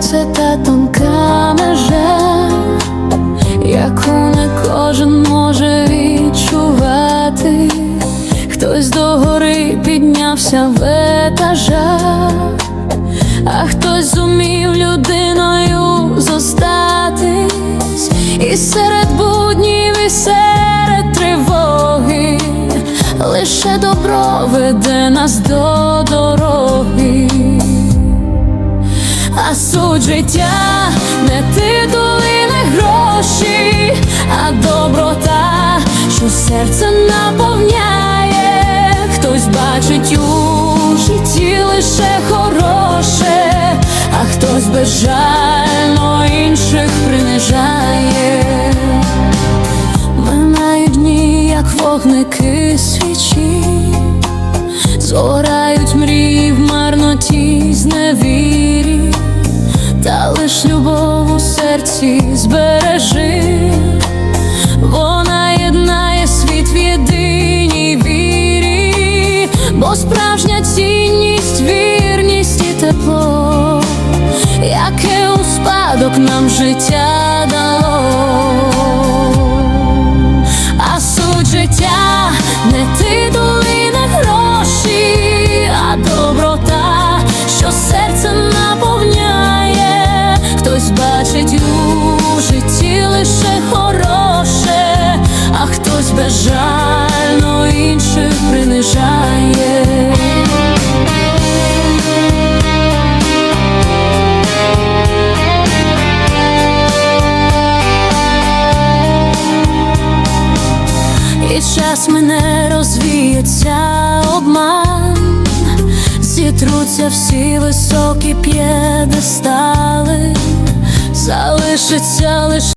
це та тонка межа, яку не кожен може відчувати, хтось догори піднявся в етажах, а хтось зумів людиною зостатись і серед буднів, і серед тривоги лише добро веде нас до. А суть життя не титули, не гроші, а доброта, що серце наповняє, хтось бачить у житті лише хороше, а хтось безжально інших принижає. Минають дні, як вогники свічі, серці збережи, вона єднає світ в єдиній вірі, бо справжня цінність, вірність і тепло, яке у спадок нам життя дало. А суть життя не титули, не гроші, а доброта, що серце безжально інших принижає. І час мене розвіється обман, зітруться всі високі п'єдестали, залишиться лише